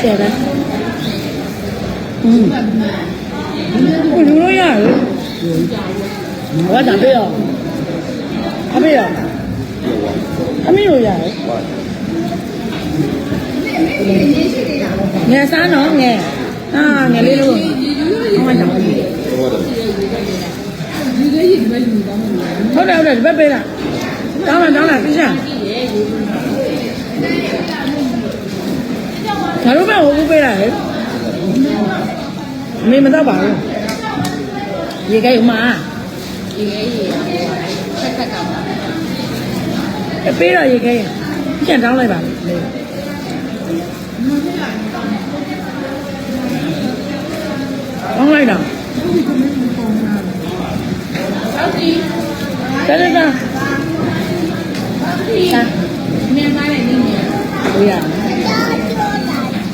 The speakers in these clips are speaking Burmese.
ရှယ်ပဲอืมဘယ်လိုလုပ်ရလဲဘာသာပေးရောအမေရောအမေရောရတယ်ငယ်စားနော်ငယ်အာငယ်လေးလို့ဟောတာဟုတ်တယ်ဟုတ်တယ်ဒီဘက်ပေးလားတောင်းလာတောင်းလာပြချာ ဒါတို့ဘက်ဟိုကူပေးတာလေအမေမတော့ပါဘူးရေခဲဥမာဒီရဲ့ရေခက်ခက်ကပါအပေးတော့ရေခဲရင်ပြန်တောင်းလိုက်ပါလေတောင်းလိုက်တော့ဟုတ်ပြီတက်တက်တာစာမင်းသားရဲ့နည်းနဲ့ဝေးရ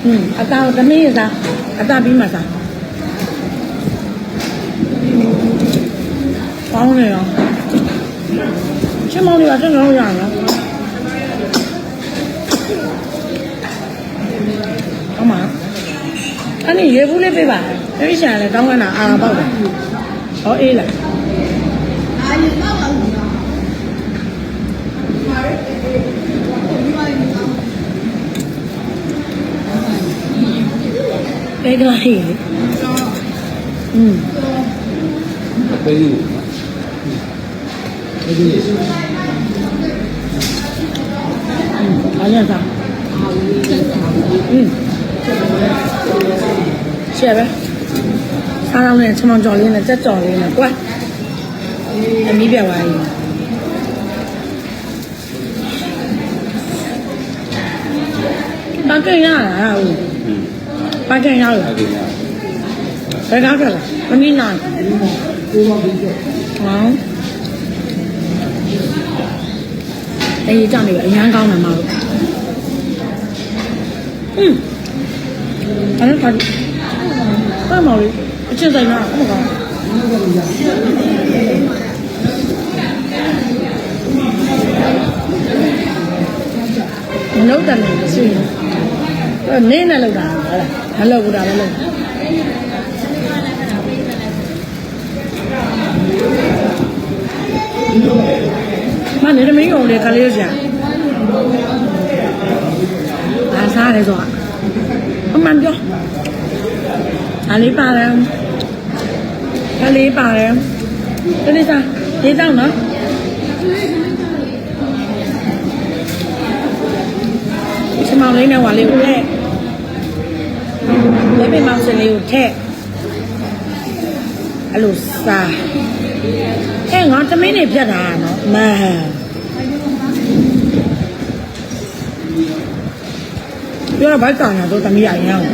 อืมအသားသမီးရစားအသားပြီးမှစားကောင်းနေရောချက်မောင်းတွေကတက်တော့ရအောင်နော်အမအဲ့ဒီရေဘူးလေးပေးပါအဲ့ဒီရှာလည်းကောင်းကနာအာပေါက်တယ်ဟောအေးလားအာရုံတော့ပါဘူးနော် ပဲကလာဟေးလေอืม ပေးလို့ပေးလို့ အားရစားอืมရှယ်ပဲစားတော့နဲ့ချမောင်ကြော်လေးနဲ့ကြက်ကြော်လေးနဲ့ကွာအမီးပြသွားပြီဘာကင်ရလားဟုတ် ဘာကင်ရလားအဲ့ဒီကဘယ်ကားကလားမင်းနိုင်ကိုပါပြီးတော့ဟောအေးကြောက်နေပြီအရန်ကောင်းတယ်မဟုတ်อืมအဲ့ဒါကဘာမော်လေးအချင်းဆိုင်မှာဟုတ်ကောမလုံးတယ်လို့ရှိရင်အဲ့နင်းနဲ့လောက်တာဟုတ်လား မလောက်ဘူးဒါပဲလောက်မနေသမီးကောင်လေးကလေးရရှာအားစားရဲဆိုအမှန်ပြောအားလေးပါတယ်အားလေးပါတယ်တနေ့စားလေးတောင်းနော်ချမောင်လေးနဲ့ဝါလေးကိုထည့် လက်ပင်မောင်စင်လေးကိုထည့်အဲ့လိုစားအဲငါသမင်းနေဖြတ်တာနော်မပြောတော့ဘိုက်ကောင်ရတော့သမီးအရင်အောင်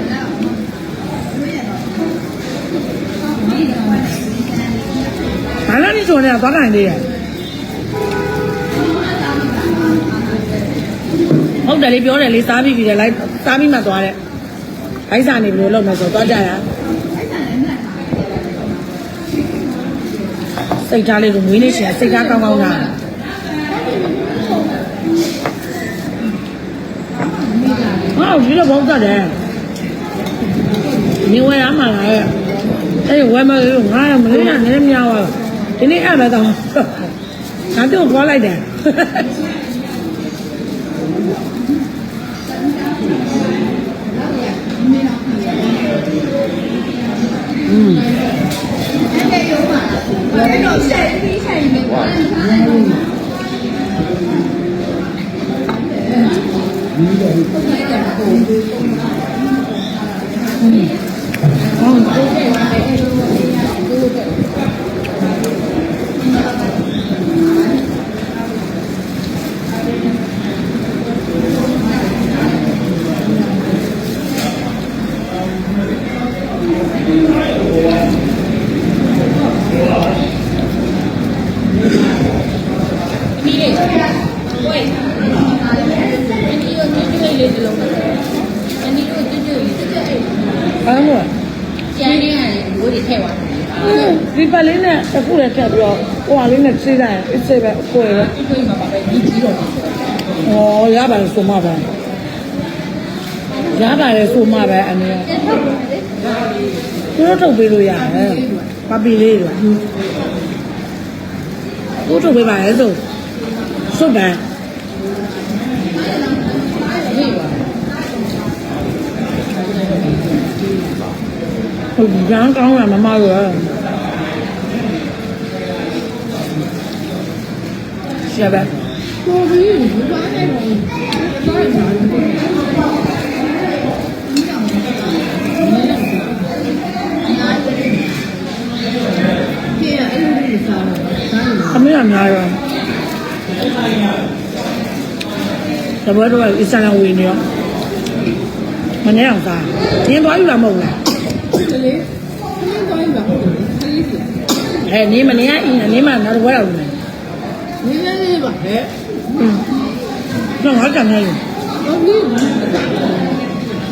ဘာလို့ဒီဆိုနေတာသွားနိုင်သေးရဲ့ဟုတ်တယ်လေပြောတယ်လေစားပြီးပြီလေလိုက်စားပြီးမှသွားတဲ့ ဘိုက်စာနေဘယ်လိုလုပ်မလဲဆိုတော့သွားကြရစိတ်ထားလေးကိုမွေးနေရှင်စိတ်ထားကောင်းကောင်းထားဟောဒီလိုဘောက်တတ်တယ်နေဝဲရမှာလားအဲ့ဝဲမလို့ငါမလေးရနည်းနည်းများသွားဒီနေ့အဲ့ပဲတော့ငါတို့ခေါ်လိုက်တယ် อืม အဲ့တော့ဆက်ပြီးဆိုင်နေပါ ဟုတ် ဘာလို့လဲကျန်နေရတယ်ဘိုးတွေထည့်သွားတယ်ဒီပတ်လေးနဲ့အခုလည်းထပ်ပြီးတော့ဟိုဟာလေးနဲ့ဆေးလိုက်အစ်စေပဲအကိုရယ်ဒီကိုမှပါပဲဒီကြီးတော့။ဩရပါလို့ဆိုမှပဲ။ရရပါလေဆိုမှပဲအနေနဲ့သူတို့ထုတ်ပေးလို့ရတယ်ပပီလေးတွေသူထုတ်ပေးပါလေဆိုစွတ်တယ် ဟုတ်ကြမ်းကောင်းတာမမတို့ရရှာပဲကိုကြီးဒီပါနဲ့တော့တော့ပြေအဲ့လိုစားတော့စားလို့အမေကများရောတဘောတော့အစံဝင်နေရောမနေ့အောင်စားရင်းသွားယူလာမဟုတ်လား ကလေးကလေးတော့ရပါဘူးကလေးစီအဲနေမနေကအင်းနေမနောက်တော့ဝဲအောင်မယ်နည်းနည်းလေးပါဟဲ့อืมတော့ငါကြံနေလို့ဟုတ်ပြီ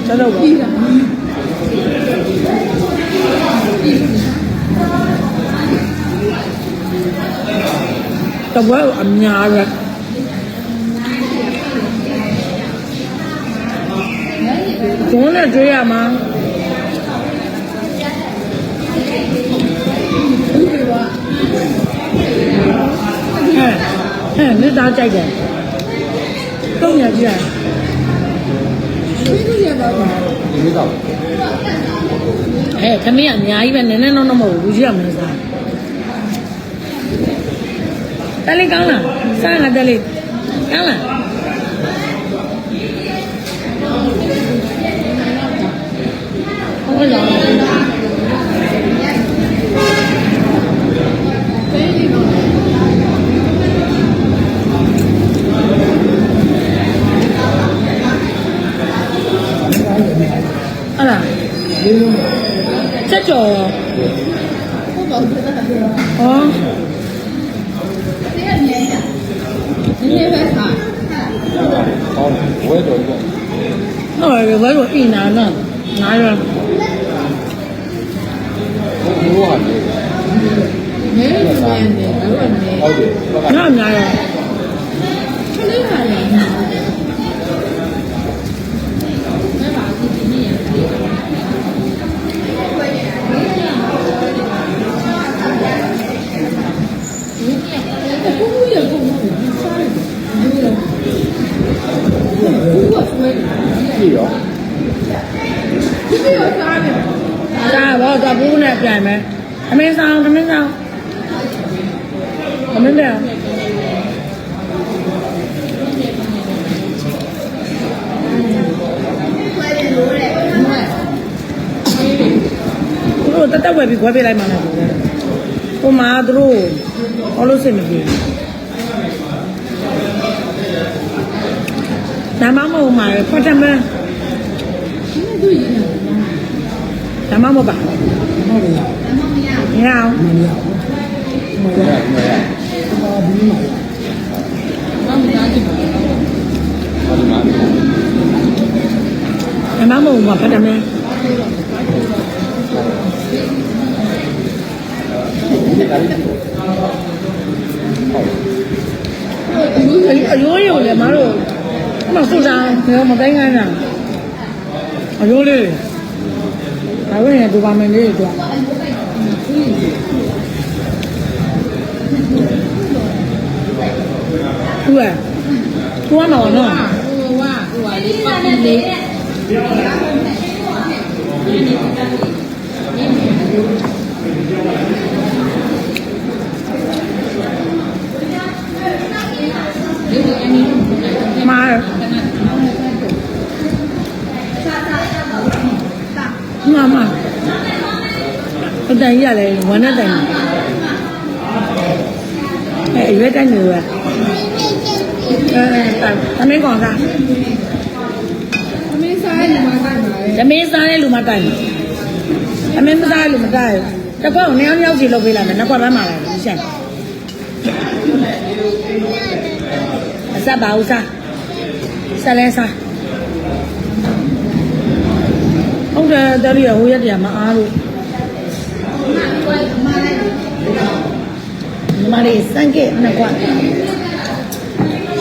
တော်တော့ပါပြီလားတဘောအများရကျုံးနဲ့တွေ့ရမှာ ဟဲ့မိသားကြိုက်တယ်တော့ညာကြည့်ရပြီးလို့ရပါပါဒီနေ့တော့ဟဲ့ခမင်းအများကြီးပဲနည်းနည်းတော့တော့မဟုတ်ဘူးလူကြီးကမင်းစားတက်လေးကောင်းလားစားငါတက်လေးကောင်းလားဟုတ်လား ပေးနေတော့ ဟုတ်လား ချက်ကြော်ဟုတ်ပါဘူးတာပြောဟောနည်းနည်းပဲစားဟောဝဲတော်ကြီးဟုတ်တယ်ဘယ်လိုအင်းနာနော်ငါရော ကဘိုးဟာလေ နည်းနည်းပဲနေတော့နေ ဟုတ်တယ်ဘက်က ငါအများရော ကလေးကလည်းနားတယ်မဲပါဒီဒီနေ့ရဘူးရဘူးစားတယ်ဘူးရဘူးကဆွဲ ကြည့်ရော ဒီလိုစားတယ် စားဘောတော့ဘူးနဲ့ပြန်မယ်အမင်းဆောင်အမင်းဆောင်အမင်းတယ် သူတို့ တက်တက်ဝယ်ပြီးခွဲပေးလိုက်မှလည်းတယ်ဟိုမှာသူတို့ဘာလို့စင်မပြေနမမဟုတ်မှာဖတ်တယ်မဒီလိုရင်းနေနမမပါဟုတ်တယ်မရအောင်မရမရဘာမှမသားကြည့်ပါဘူးဟောဒီမှာနမမဟုတ်မှာဖတ်တယ်မ ဒီကလေးဟုတ်အယိုးရုံလေမတို့အမစူတာဘယ်မတိုင်းခိုင်းတာအယိုးလေးဒါဝင်ရဒူပါမင်လေးတွေသူကသူကနော်နော်ဟိုကဟိုကလေးပ တ်ပြီးလေးမာမမအတန်ကြီးရတယ်ဝမ်းနဲ့တိုင်အဲရွက်တိုင်နေရအဲအဲမင်းကောင်စားအမေစားရမှာတိုင်ပါလေဓမင်းစားတဲ့လူမတိုင်အမင်းမစားတဲ့လူမတိုင်တကွက်ကိုနှစ်ယောက်ယောက်စီလုပ်ပေးလိုက်မယ်နှစ်ကွက်ပဲမှာလိုက်ရှင်း အစပါဦးစားဆက်လဲစားဟုတ်တယ်တော်ရဟိုရက်တည်းမအားလို့ညီမလေးစမ်းကဲနှစ်ကွက်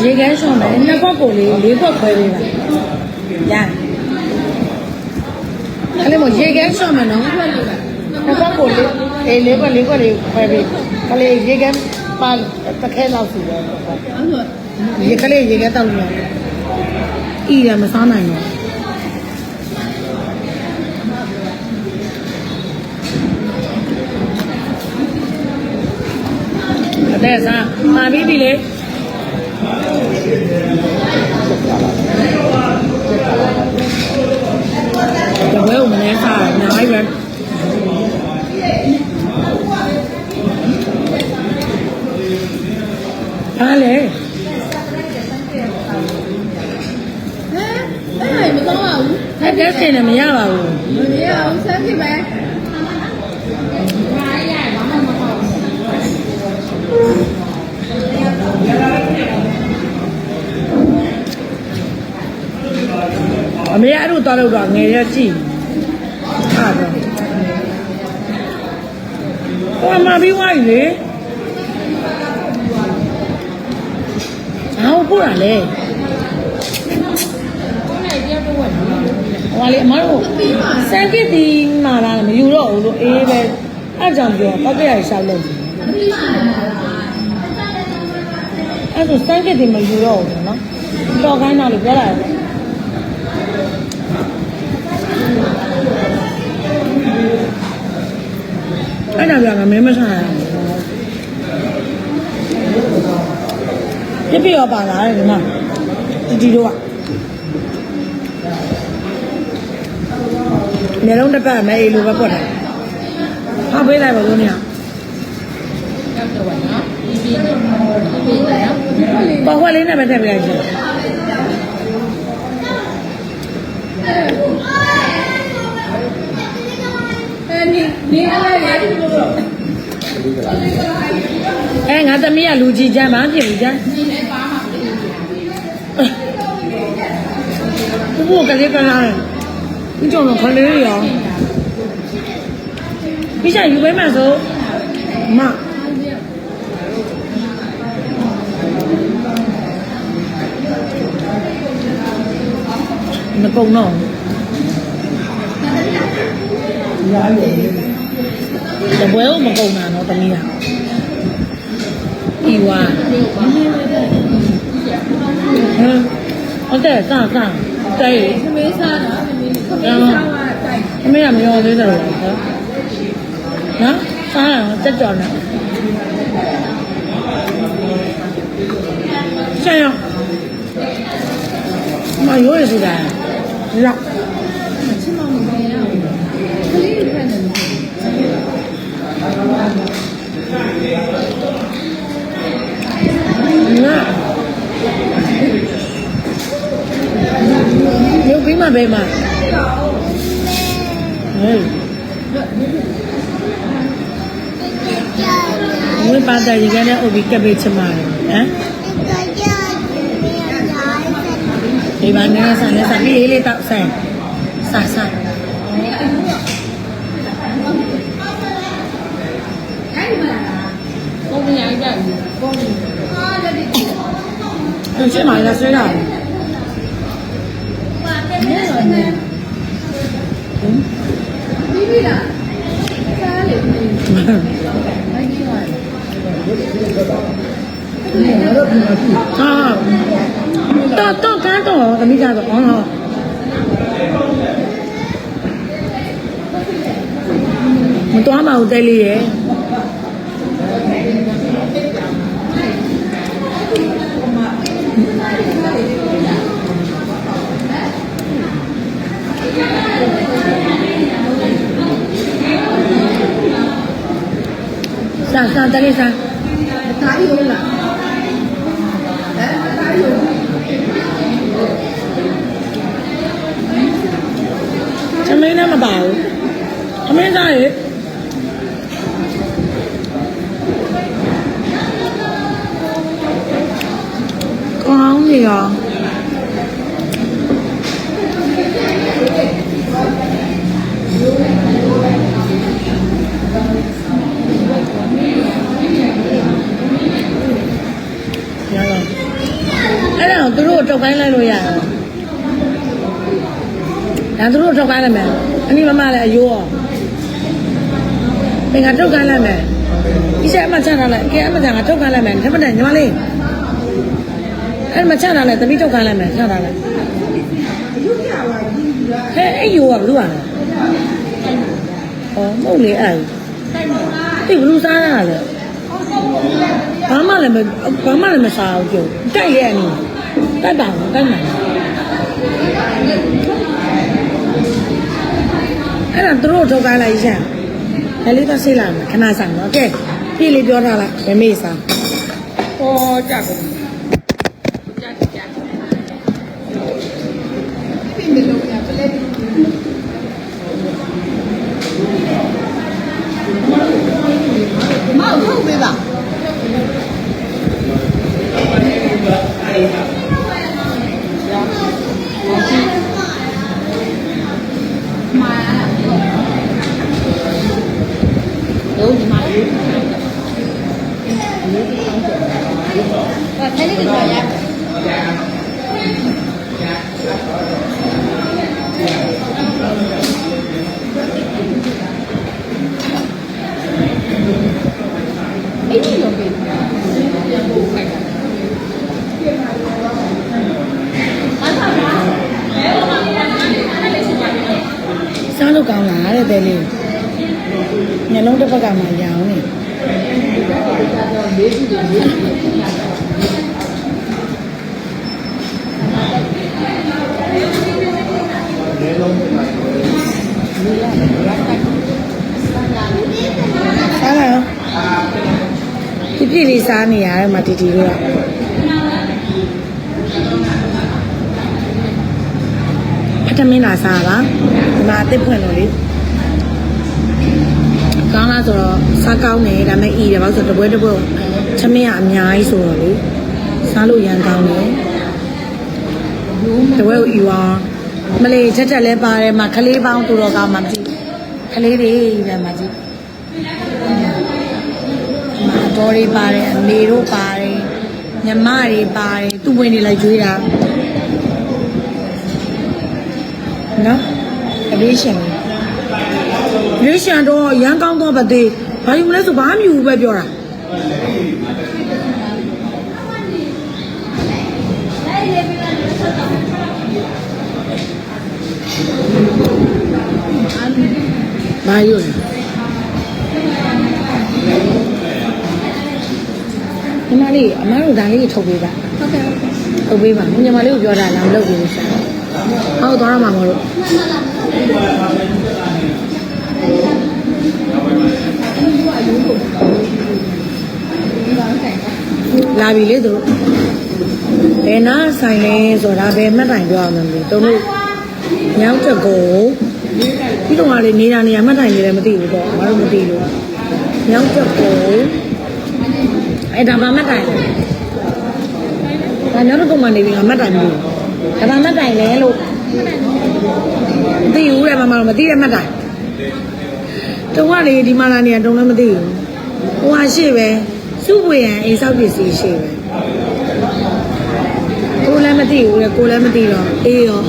ရေခဲရှောင်းမယ်နှစ်ကွက်ကိုလေလေးကွက်ခွဲပေးပါရအဲ့လေမရေခဲရှော့မယ်နော်ဘယ်လိုလဲနှစ်ခွက်ကိုလေးအေးလေးခွက်လေးခွက်လေးခွဲပြီးကလေးရေခဲပါတစ်ခဲလောက်စီတယ်အဲ့ဆို ရေကလေးရေခဲတောက်လို့ဤရမစားနိုင်တော့အတဲ့စားမာပြီးပြီလေတပွဲကိုမနေစားအများကြီးပဲအားလေ ဟဲ့အဲ့ဒါမတော့ပါဘူး အဲ့ တက်စင်လည်းမရပါဘူးမရအောင်စမ်းကြည့်မယ်အမေအဲ့လိုသွားလို့တော့ငယ်ရကြည့်ဟာတော့ဟိုမှာပြီးသွားပြီလေဟာပို့ရလေ ဟိုလေအမတို့စံကစ်တီမာလာမယူတော့ဘူးလို့အေးပဲအဲ့ကြောင့်ပြောပောက်ကရရှောက်လို့အဲ့ဒါစံကစ်တီမယူတော့ဘူးနော်တော်ခိုင်းတာလို့ပြောတာလေအဲ့ဒါကြောင့်မင်းမဆိုင်ပြပြရောပါလာတယ်ဒီမှာဒီဒီတို့ ကနေလုံးတစ်ပတ်မဲအေးလိုပဲပွက်တယ်ဟောပေးလိုက်ပါလို့နေရရောက်တော့ပါနော်ဒီပြီးဒီပြီးတယ်နော်ပေါ်ခွက်လေးနဲ့ပဲထည့်ပေးလိုက်ချင်အဲ့ဒီနေရာလေးအဲငါသမီးကလူကြီးချမ်းမဖြစ်ဘူးချမ်းဒီနဲ့ပါမှာမလို့ဘုဘကလေးကလာတယ် ဒီကြောင့်တော့ခလေးရောပြီးချင်ယူပေးမှဆိုမမကုံတော့တပွဲကိုမကုံတာနော်တမီးကဤဝါဟမ်ဟုတ်တယ်စစတဲ့သမီးစားတာသမီးသမီးစားတာတိုက် အမေကမရောသေးတယ်လို့နော်နော်စားရအောင်တက်ကြော်နေဆက်ရအောင်မရိုးရစီတာလောက်ချစ်မမမရ ဝိပါဒရီကနေအုပ်ပြီးကပ်ပေးချင်ပါတယ်ဟမ်ဒီမှာနေဆန်နေဆန်ပြီးလေးလေးတော့ဆန်ဆန်ဆန်ပုံပြရိုက်ကြတယ်ပုံပြဟာလက်ဒီသူရှင်းမှာလည်းဆွဲတာနဲ့တော့နဲ့ပြီးပြီလားစားလေ ပြီးလိုက်ကြည့်ပါဟာတော့တော့ကားတော့သမီးကတော့အော်ဟောမတော်မအောင်တဲလေး ရဲ့စားစားတဲလေးစားဒါရုံလားဟဲ့ဒါရုံသမင်းနဲ့မပါဘူးသမင်းစားရေကောင်းနေရောရလားအဲ့ဒါ ကိုသူတို့ကိုတုတ်ခိုင်းလိုက်လို့ရတယ်ဒါသူတို့ကိုတုတ်ခိုင်းလိုက်မယ်အနီမမလည်းအယိုးရောပင်ကထုတ်ခိုင်းလိုက်မယ်ဒီချက်အမချထားလိုက်ကဲအမချငါထုတ်ခိုင်းလိုက်မယ်ဒါမှမဟုတ်ညီမလေးအဲ့မချထားလိုက်သမီးထုတ်ခိုင်းလိုက်မယ်ချထားလိုက်ဟဲ့အဲ့ယိုးကဘယ်လိုอ่ะလဲဟောမဟုတ်လေအဲ့ဒီဘလူးစားရတာလေဘာမှလည်းမဘာမှလည်းမစားဘူးကြုံတိုက်ရဲ့အနီတိုက်ပါဘူးတိုက်မှာ အဲ့ဒါသူတို့ထုတ်ခိုင်းလိုက်ရဒါလေးတော့ဆေးလာမယ်ခဏဆောင်တော့ကဲပြည့်လေးပြောထားလိုက်မမေ့စားဟောကြကုန်ကြကြကြပြင်မလို့ရပလက်မောက်ထုတ်ပေးပါမာတော့ဒီမှာလေးအဲအဲ့ဒီကတော့ရအဲ့ဒီလိုပဲအားသာပါ စား လို့ကောင်းလားတဲ့တဲ့လေးညလုံးတစ်ဖက်ကမှရောင်းနေစားလာရောဒီပြည့်လေးစားနေရတယ်မှာတီတီတို့ကဗီတာမင်လာစားပါဒီမှာအသစ်ဖွင့်လို့လေကောင်းလား ဆိုတော့စားကောင်းတယ်ဒါပေမဲ့အီတယ်ဘာလို့ဆိုတော့တပွဲတပွဲချမင်းကအများကြီးဆိုတော့လေစားလို့ရန်ကောင်းတယ်တပွဲကိုအီဝါမလေးချက်ချက်လဲပါတယ်မှာခလေးပေါင်းတူတော့ကောင်းမှမကြည့်ခလေးတွေပဲမကြည့်မာတော်တွေပါတယ်အမေတို့ပါတယ်ညီမတွေပါတယ်သူ့ဝင်နေလိုက်ကျွေးတာနော်အလေးရှင် အလေးရှင်တော့ရန်ကောင်းတော့ပါသေးဘာယူမလဲဆိုဘာမှမယူဘူးပဲပြောတာဘာယူလဲညီမလေးအမတို့ဒါလေးထုတ်ပေးပါဟုတ်ကဲ့ထုတ်ပေးပါညီမလေးကိုပြောတာလားမလုပ်ဘူးရှာဟုတ်သွားရမှာမလို့ ဒီကောင်ဆိုင်က လာပြီလေသူတို့ဘယ်နာဆိုင်လဲဆိုတာဘယ်မှတ်တိုင်ပြောအောင်မလို့တုံးတို့ညောင်းချက်ကိုပြီးတော့ကလေနေတာနေရမှတ်တိုင်နေတယ်မသိဘူးတော့မတို့မသိလို့ညောင်းချက်ကိုအဲ့ဒါဘာမှတ်တိုင်လဲဒါညောင်းတော့ကနေပြီငါမှတ်တိုင်မလို့ဒါဘာမှတ်တိုင်လဲလို့မသိဘူးလေမမတို့မသိတဲ့မှတ်တိုင်တုံးကလေဒီမှာလာနေရတုံးလည်းမသိဘူးဟိုဟာရှိပဲ စုပွေရန်အိမ်ဆောက်ပစ္စည်းရှိပဲကိုလည်းမသိဘူးလေကိုလည်းမသိတော့အေးရော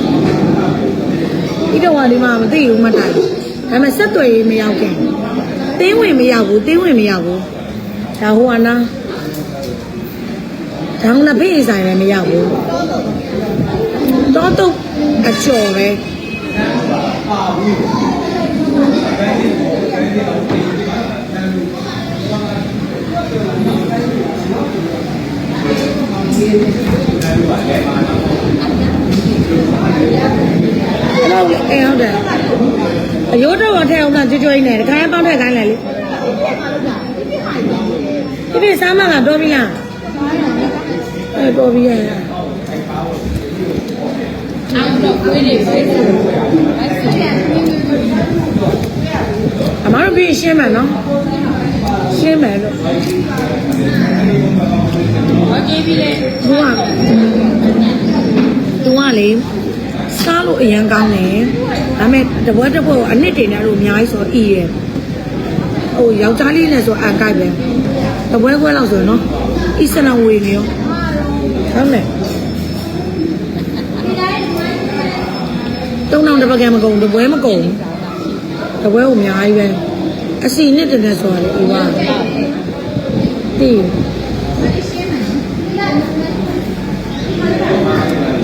ပြီးတော့ကဒီမှာမသိဘူးမတိုင်ဒါပေမဲ့ဆက်သွယ်ရေးမရောက်ခင်တင်းဝင်မရောက်ဘူးတင်းဝင်မရောက်ဘူးဒါဟိုကနာဒါကလည်းဖေးဆိုင်လည်းမရောက်ဘူးတော့တော့အကျော်ပဲအဲ့တော့ အေးဟုတ်တယ်အယိုးတော့ထဲအောင်ကကြွကြွနေတယ်ခါပေါင်းထည့်ခိုင်းလိုက်လေဒီပြစားမလားတော်ပြီလားအဲတော်ပြီရအောင်တော့ကိုယ်တွေပဲအဲ့ဆိုအမတို့ပြီးရှင်းမယ်နော်ရှင်းမယ်လို့ဟောကြည့်ပြီလေ သူကသူကလေစားလို့အရန်ကောင်းတယ်ဒါပေမဲ့တပွဲတစ်ပွဲကိုအနှစ်တင်တယ်လို့အများကြီးဆိုအီရယ်ဟိုယောက်ျားလေးနဲ့ဆိုအန်ကိုက်ပဲတပွဲခွဲလောက်ဆိုနော်အီစနဝေနေရောဟုတ်မယ်တုံးတောင်တစ်ပကံမကုန်တပွဲမကုန်ဘူးတပွဲကိုအများကြီးပဲအစီနဲ့တည်းဆိုတာလေအေးပါတီး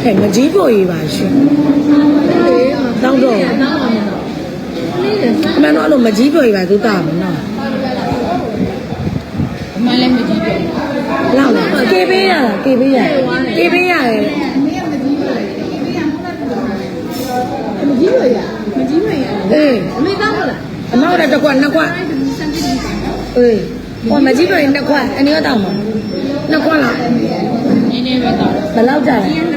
ဟဲ့မကြီးပေါ်ရေးပါရှင်တောင်းတော့တောင်းပါမယ်တော့လေးတယ်အမှန်တော့အဲ့လိုမကြီးပေါ်ရေးပါသူတာမနော်မလည်းမကြည့်ဘူးလောက်လားကေပေးရတာကေပေးရကေပေးရတယ်မကြည့်ရရမကြည့်ရရအေးအမေတောင်းလားအမေတို့တစ်ခွက်နှစ်ခွက်စံတိတိအေးဟောမကြီးပေါ်ရေးနှစ်ခွက်အနည်းတော့တောင်းပါနှစ်ခွက်လားနည်းနည်းပဲတောင်းဘယ်လောက်ကြာလဲ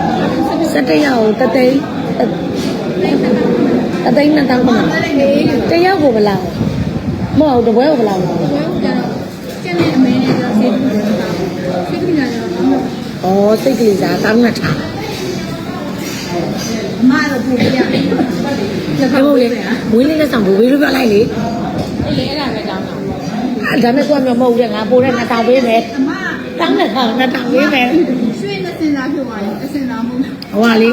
17ရကိုတသိန်းတသိန်းနှစ်တောင်းပါတယောက်ကိုဘယ်လောက်မဟုတ်တပွဲကိုဘယ်လောက်လဲဘယ်လိုကြတော့ကျန်တဲ့အမေနဲ့ဆိုဆေးတူတယ်တောင်းဆေးတူညာတော့ဩစိတ်ကလေးစားတောင်းနှစ်ထားအမတော့ပို့ပြရမယ်ဘယ်လိုလဲဝင်းလေးလက်ဆောင်ဘူဝေးလို့ပြောလိုက်လေလေအဲ့ဒါပဲတောင်းတာအဲ့ဒါနဲ့ကိုကမဟုတ်တဲ့ငါပို့တဲ့နှစ်တောင်းပေးမယ်အမတောင်းနှစ်ထောင်နှစ်တောင်းပေးမယ်ရွှေနဲ့စင်စားဖြစ်သွားရင်အစင်သားမှု ဟိုကလေ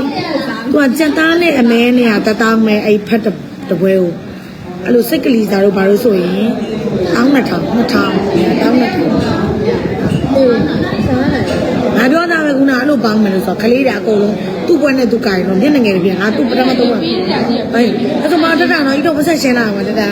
သူကကြက်သားနဲ့အမဲနဲ့ကတတောင်းမဲ့အဲ့ဖက်တပွဲကိုအဲ့လိုစိတ်ကလေးစားတို့ဘာလို့ဆိုရင်တောင်းနှစ်ထောင်နှစ်ထောင်တောင်းနှစ်ထောင်အေးစားတယ်ငါပြောတာပဲခုနအဲ့လိုပေါင်းမယ်လို့ဆိုတော့ကလေးတွေအကုန်လုံးသူ့ဘွက်နဲ့သူ့ကိုင်တော့မျက်နှာငယ်တွေပြန်ငါသူ့ပထမတော့ပဲအဲ့ဒါမှတတတော့ဤတော့ပတ်ဆက်ရှင်းလာမှာတတ